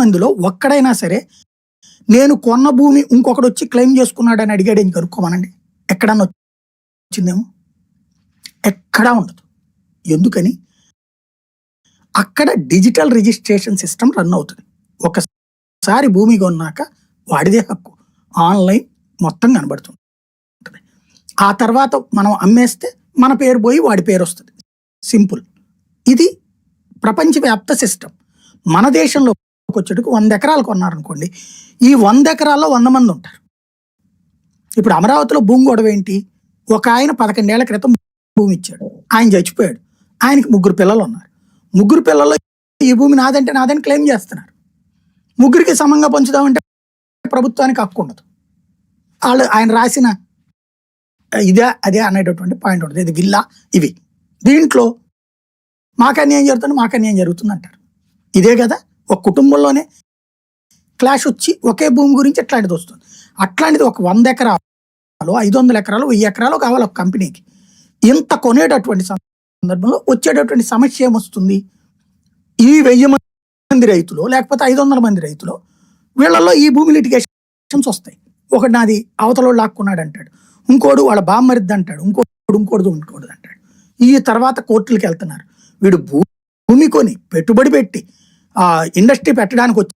మందిలో ఒక్కడైనా సరే నేను కొన్న భూమి ఇంకొకడు వచ్చి క్లెయిమ్ చేసుకున్నాడని అడిగాడు ఇంక కనుక్కోమనండి? ఎక్కడన్నా వచ్చిందేమో? ఎక్కడా ఉండదు. ఎందుకని? అక్కడ డిజిటల్ రిజిస్ట్రేషన్ సిస్టమ్ రన్ అవుతుంది. ఒకసారి భూమి కొన్నాక వాడిదే హక్కు. ఆన్లైన్ మొత్తం కనబడుతుంది. ఆ తర్వాత మనం అమ్మేస్తే మన పేరు పోయి వాడి పేరు వస్తుంది. సింపుల్. ఇది ప్రపంచవ్యాప్త సిస్టమ్. మన దేశంలో వచ్చేటకు వంద ఎకరాలు కొన్నారనుకోండి ఈ వంద ఎకరాల్లో వంద మంది ఉంటారు. ఇప్పుడు అమరావతిలో భూమి గొడవ ఏంటి? ఒక ఆయన పదకొండేళ్ళ క్రితం భూమి ఇచ్చాడు. ఆయన చచ్చిపోయాడు. ఆయనకి ముగ్గురు పిల్లలు ఉన్నారు. ముగ్గురు పిల్లలు ఈ భూమి నాదంటే నాదని క్లెయిమ్ చేస్తున్నారు. ముగ్గురికి సమంగా పంచుదామంటే ప్రభుత్వానికి హక్కు ఉండదు. వాళ్ళు ఆయన రాసిన ఇదే అదే అనేటటువంటి పాయింట్ ఉంటుంది ఇది విల్లా ఇవి. దీంట్లో మాకు అన్యాయం జరుగుతుంది మాకు అన్యాయం జరుగుతుంది అంటారు. ఇదే కదా? ఒక కుటుంబంలోనే క్లాష్ వచ్చి ఒకే భూమి గురించి అట్లాంటిది వస్తుంది? అట్లాంటిది ఒక వంద ఎకరాలు ఐదు వందల ఎకరాలు వెయ్యి ఎకరాలు కావాలి ఒక కంపెనీకి. ఇంత కొనేటటువంటి సందర్భంలో వచ్చేటటువంటి సమస్య ఏమొస్తుంది? ఈ వెయ్యి మంది రైతులు లేకపోతే ఐదు వందల మంది రైతులు వీళ్ళల్లో ఈ భూమి లిటిగేషన్స్ వస్తాయి. ఒకటి నాది అవతల లాక్కున్నాడు అంటాడు. ఇంకోడు వాళ్ళ బామ్మరిద్ది అంటాడు. ఇంకోడు ఇంకోడు ఇంకోడు అంటాడు. ఈ తర్వాత కోర్టులకు వెళ్తున్నారు. వీడు భూ- భూమి కొని పెట్టుబడి పెట్టి ఇండస్ట్రీ పెట్టడానికి వచ్చి